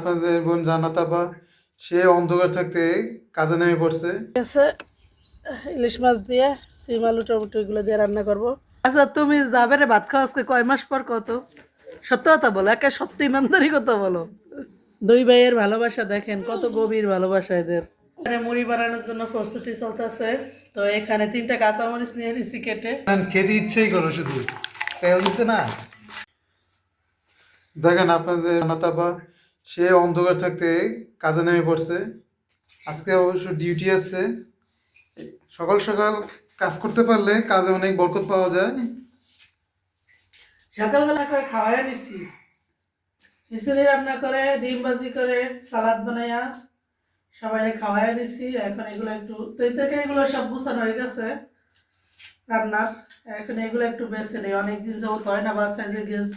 আপনাদের বোন জান্নাত আপা সে অন্ধকার থাকতে কাজে নেমে পড়ছে। আছে ইলিশ মাছ দিয়ে সিম আলু টমেটো এগুলো দিয়ে রান্না করব। আচ্ছা তুমি যাবে রে ভাত খাওয়া আজকে কয় মাস পর কত? সত্য কথা বলো একে সত্য ইমানদারি কথা বলো। দুই ভাইয়ের ভালোবাসা দেখেন কত গভীর ভালোবাসা এদের। এখানে মুড়ি বানানোর জন্য প্রস্তুতি চলতেছে তো এখানে তিনটা কাঁচামরিচ নিয়ে নিছি কেটে। খেতে ইচ্ছেই করো শুধু। তেল দিছে না। দেখেন আপনাদের সে অন্ধকার থাকতে কাজে নেমে পড়ছে। আজকে অবশ্য ডিউটি আছে। সকাল সকাল কাজ করতে পারলে কাজে অনেক বরকত পাওয়া যায়। সকালবেলা করে খাওয়াই নিছি। খিচুড়ি রান্না করে, ডিম ভাজি করে, সালাদ বানাইয়া সবাই খাওয়াই দিছি। এখন এগুলো একটু তৈ থেকে এগুলো সব গুছানো হয়ে গেছে রান্নার। এখন এগুলো একটু বেছে নেই। অনেকদিন যাবত হয় না, বাসায় যে গ্যাস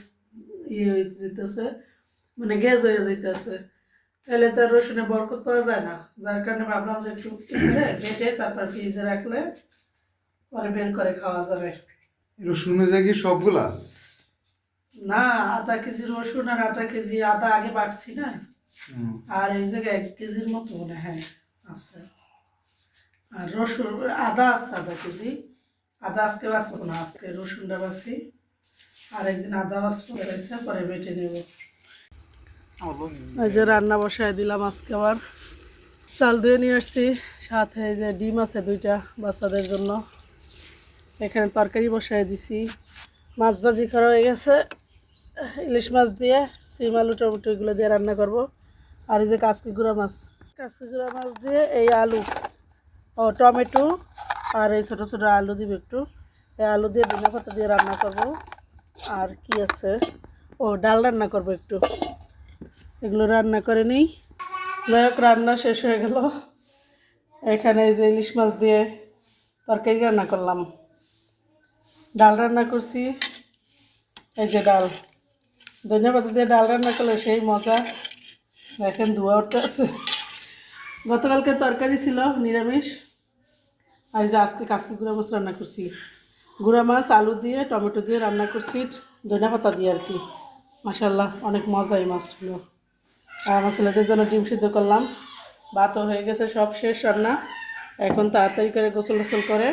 ইয়ে যেতেছে। মানে গ্যাস হয়ে যেতেছে তাহলে তো আর রসুনে বরকত পাওয়া যায় না। যার কারণে ভাবলাম যে একটু বেটে তারপর ফ্রিজে রাখলে পরে বের করে খাওয়া যাবে। রসুনের জায়গায় সবগুলা? না আধা কেজি রসুন আর আধা কেজি আদা আগে বাড়ছি না। আর এই জায়গায় এক কেজির মতো মনে হয় আছে। আর রসুন আদা আছে আধা কেজি। আদা আজকে বাঁচবো না আজকে রসুনটা বাছি আর একদিন আদা বাঁচবো রয়েছে পরে বেটে নেব। এই যে রান্না বসায় দিলাম আজকে আবার। চাল ধুয়ে নিয়ে আসছি, সাথে এই যে ডিম আছে দুইটা বাচ্চাদের জন্য। এখানে তরকারি বসায় দিছি। মাছ ভাজি করা হয়ে গেছে। ইলিশ মাছ দিয়ে, সিম আলু টমেটো এগুলো দিয়ে রান্না করব। আর এই যে কাসকি গুঁড়া মাছ। কাসকি গুঁড়া মাছ দিয়ে এই আলু ও টমেটো আর এই ছোটো ছোটো আলু দিব একটু। এই আলু দিয়ে ধনে পাতা দিয়ে রান্না করব। আর কি আছে? ও ডাল রান্না করব একটু। এগুলো রান্না করে নিই। যাই হোক, রান্না শেষ হয়ে গেল। এখানে এই যে ইলিশ মাছ দিয়ে তরকারি রান্না করলাম। ডাল রান্না করছি। এই যে ডাল। ধন্যবাদ দিয়ে ডাল রান্না করলে সেই মজা। দেখেন ধোয়া উঠতে আছে। গতকালকে তরকারি ছিল নিরামিষ। আর যে আজকে কাঁচকি গুঁড়া মাছ রান্না করছি। গুঁড়া মাছ, আলু দিয়ে, টমেটো দিয়ে রান্না করছি, ধনিয়া পাতা দিয়ে আর কি। মাসাল্লাহ অনেক মজা এই মাছগুলো। আমার ছেলেদের জন্য ডিম সিদ্ধ করলাম। ভাতও হয়ে গেছে, সব শেষ রান্না। এখন তাড়াতাড়ি করে গোসল টোসল করে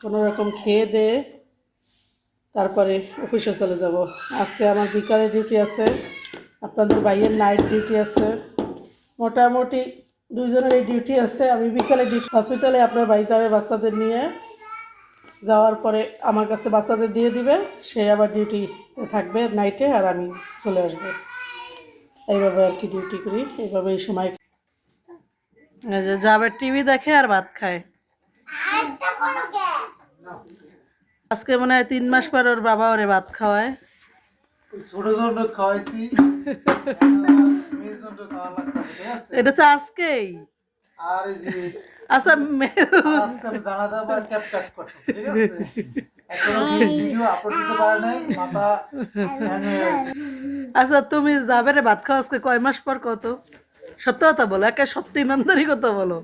কোনো রকম খেয়ে দেয়ে তারপরে অফিসে চলে যাব। আজকে আমার বিকালে ডিউটি আছে, আপনাদের ভাইয়ের নাইট ডিউটি আছে। মোটামুটি দুইজনের এই ডিউটি আছে, আমি বিকালে ডিউটি, হসপিটালে আপনার ভাই যাবে বাচ্চাদের নিয়ে। যাওয়ার পরে আমার কাছে বাচ্চাদের দিয়ে দিবে, সে আবার ডিউটিতে থাকবে নাইটে আর আমি চলে আসব। এইভাবে আর কি ডিউটি করি এইভাবে এই সময় এই যে যাবে টিভি দেখে আর ভাত খায়। আজকে মনে হয় তিন মাস পর ওর বাবা ওরে ভাত খাওয়ায়। খাওয়াইছি। এটা তো আজকেই। আর আচ্ছা ভিডিও আপলোড পারে নাই মাথা আচ্ছা তুমি যাবে রে ভাত খাওয়া আজকে কয় মাস পর কত? সত্য কথা বলো, একে সত্য ইমানদারি কথা বলো।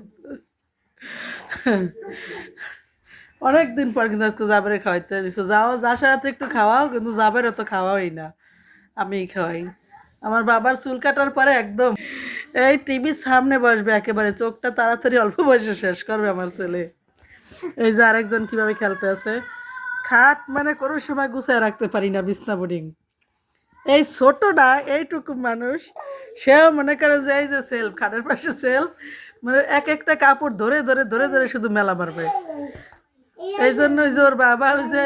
অনেক দিন পর কিন্তু আজকে জাবেরে খাওয়াইতে দিছো যাও, যা সারাতে একটু খাওয়াও, কিন্তু জাবেরও তো খাওয়াই না। আমি খাওয়াই। আমার বাবার চুল কাটার পরে একদম এই টিভির সামনে বসবে একেবারে, চোখটা তাড়াতাড়ি অল্প বয়সে শেষ করবে আমার ছেলে। এই যে আরেকজন কীভাবে খেলতে আছে? খাট মানে কোনো সময় গুছায় রাখতে পারি না, বিছনা বোর্ডিং এই ছোটটা এইটুকু মানুষ, সেও মনে করে যে এই যে সেলফ খাটের পাশে সেলফ মানে এক একটা কাপড় ধরে ধরে ধরে ধরে শুধু মেলা মারবে। এই জন্য ওই যে ওর বাবা ওই যে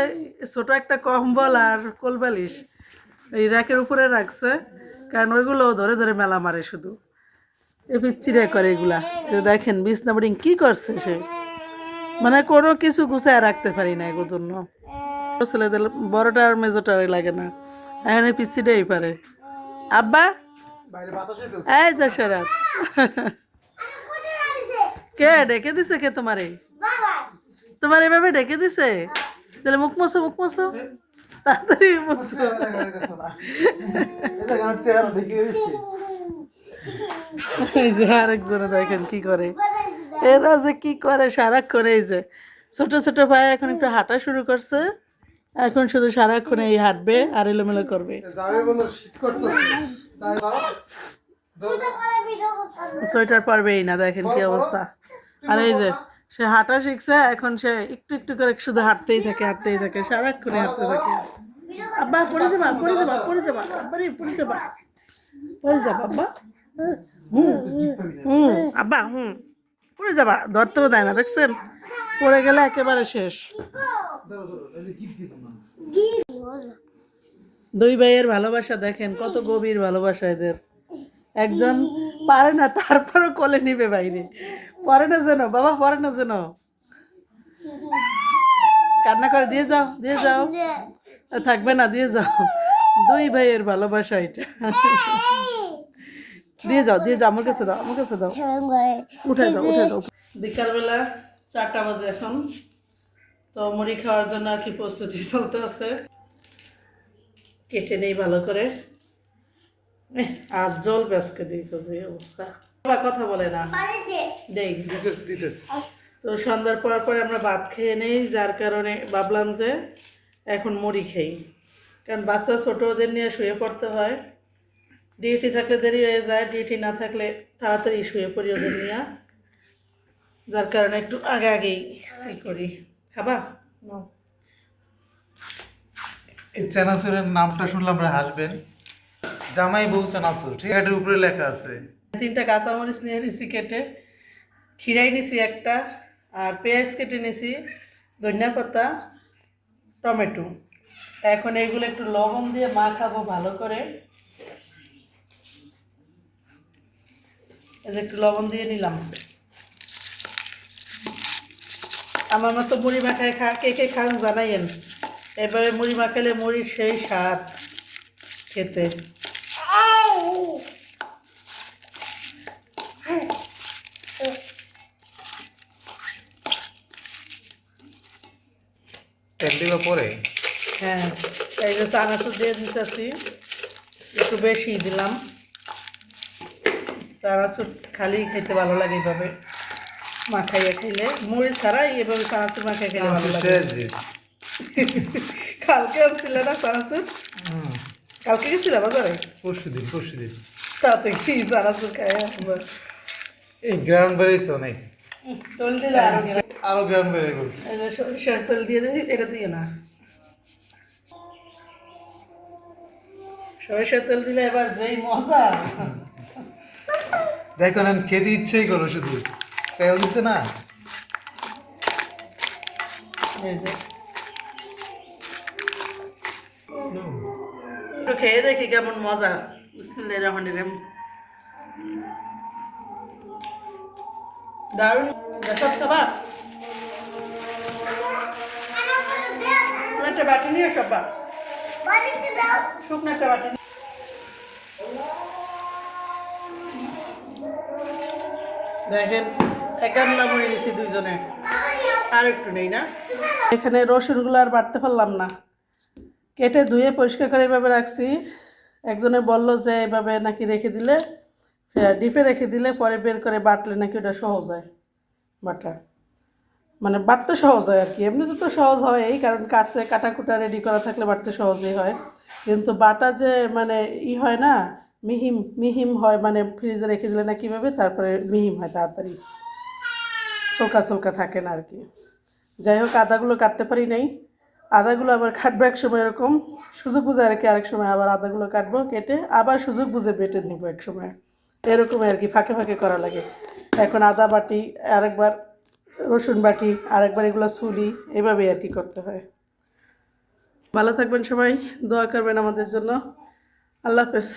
ছোট একটা কম্বল আর কোলবালিশ, এই র্যাকের উপরে রাখছে, কারণ ওইগুলো ধরে ধরে মেলা মারে শুধু। এ পিচ্ছিরে করে এগুলা। দেখেন, বিছনা বোর্ডিং কি করছে সে? মানে কোনো কিছু গুছায় রাখতে পারি না এগুলোর জন্য। ছেলেদের বড়টা আর মেজোটা লাগে না। এখন এই পিচ্ছিটাই পারে। আব্বা? এই যে শরৎ কে ডেকে দিছে কে তোমারে? তোমার এভাবে ডেকে দিছে? তাহলে মুখ মোছো মুখ মোছো। তাড়াতাড়ি মুছো। এই যে আরেকজনে দেখেন কি করে। এরা যে কি করে সারাক্ষণ এই যে। ছোট ছোট ভাই এখন একটু হাঁটা শুরু করছে। এখন শুধু সারাক্ষণ এই হাঁটবে আর এলোমেলো করবে। সোয়েটার পারবেই না দেখেন কি অবস্থা। আর এই যে সে হাঁটা শিখছে এখন সে একটু একটু করে শুধু হাঁটতেই থাকে হাঁটতেই থাকে সারাক্ষণ হাঁটতে থাকে। আব্বা পড়ে যাবা পড়ে যাবা পড়ে যাবা আব্বারে পড়ে যাবা। পড়ে যাবা আব্বা। হুম হুম আব্বা হুম। পড়ে যাবা ধরতেও দেয় না দেখছেন? পড়ে গেলে একেবারে শেষ। দুই ভাইয়ের ভালোবাসা দেখেন কত গভীর ভালোবাসা এদের। একজন পারে না তারপরও কোলে নিবে বাইরে। পরে না যেন বাবা পরে না যেন। কান্না করে দিয়ে যাও দিয়ে যাও। থাকবে না। দিয়ে যাও। দুই ভাইয়ের ভালোবাসা এটা। দিয়ে যাও দিয়ে যাও আমার কাছে দাও আমার কাছে দাও। উঠে দাও উঠে দাও। বিকালবেলা চারটা বাজে এখন। তো মুড়ি খাওয়ার জন্য আর কি প্রস্তুতি চলতে আছে। কেটে নেই ভালো করে। আর জল বেসকে দেখো যে অবস্থা। কথা বলে না। দেখ দিতেছে। তো সন্ধ্যার পর পরে আমরা ভাত খেয়ে নেই যার কারণে ভাবলাম যে এখন মুড়ি খেই। কারণ বাচ্চা ছোটোদের নিয়ে শুয়ে পড়তে হয়। ডিউটি থাকলে দেরি হয়ে যায় ডিউটি না থাকলে তাড়াতাড়ি শুয়ে পড়ি ওদের নিয়ে যার কারণে একটু আগে আগেই ই করি। খাবা? নাও। এই চানাচুরের নামটা শুনলে আমরা হাসবেন। জামাই বউ চানাচুর ঠিক আছে উপরে লেখা আছে। তিনটা কাঁচামরিচ নিয়ে নিছি কেটে খিরাই নিছি একটা আর পেঁয়াজ কেটে নিছি ধনিয়া পাতা টমেটো। এখন এইগুলো একটু লবণ দিয়ে মাখাবো ভালো করে। একটু লবণ দিয়ে নিলাম। আমার মতো মুড়ি মাখায় খা কে কে খান জানাইয়েন। এবারে মুড়ি মাখালে মুড়ির সেই স্বাদ খেতে। তেল দিবা পরে? হ্যাঁ এই যে চানাচুর দিয়ে দিতেছি একটু বেশি দিলাম। চানাচুর খালি খেতে ভালো লাগে এইভাবে। মাখাইয়া খাইলে মুড়ি ছাড়া এভাবে চানাচুর মাখাই খেলে ভালো লাগে। কালকে আনছিল না চানাচুর কালকে গেছিল বাজারে? পরশু দিন পরশু দিন তাতে কি চানাচুর খাই। এই গ্রাউন্ড বেড়েছে অনেক। তোল দিলে আরও। আরও গ্রাউন্ড বেড়ে গেল। সরিষার তেল দিয়ে দিই এটা দিয়ে না। সরিষার তেল দিলে এবার যেই মজা। দেখো না খেতে ইচ্ছেই করো শুধু। তেল দিছে না? একটু খেয়ে দেখি কেমন মজা। বিসমিল্লাহির রহমানির রহিম। দারুণ। দেখাত খাবা? একটা বাটি নিয়ে সব্বা শুকনো একটা বাটি দেখেন, একান্ন মনে নিছি দুইজনে। আর একটু নেই না? এখানে রসুনগুলো আর বাড়তে পারলাম না। কেটে ধুয়ে পরিষ্কার করে এভাবে রাখছি। একজনে বলল যে এভাবে নাকি রেখে দিলে ডিপে রেখে দিলে পরে বের করে বাটলে নাকি ওটা সহজ হয় বাটা মানে বাটতে সহজ হয় আর কি। এমনিতে তো সহজ হয়, এই কারণ কাটতে, কাটাকুটা রেডি করা থাকলে বাটতে সহজই হয়। কিন্তু বাটা যে মানে ই হয় না মিহিম মিহিম হয় মানে ফ্রিজে রেখে দিলে না কীভাবে? তারপরে মিহিম হয় তাড়াতাড়ি। সোলকা সোলকা থাকে না আর কি যাই হোক, আদাগুলো কাটতে পারি নাই। আদাগুলো আবার কাটবো এক সময় এরকম। সুযোগ বুঝে আর কি আরেক সময় আবার আদাগুলো কাটবো, কেটে আবার সুযোগ বুঝে বেটে নিব এক সময়। এরকমই আর কি, ফাঁকে ফাঁকে করা লাগে। এখন আদা বাটি, আরেকবার রসুন বাটি, আরেকবার এগুলো চুলি এভাবেই আর কি করতে হয়। ভালো থাকবেন সবাই, দোয়া করবেন আমাদের জন্য। আল্লাহ হাফেজ।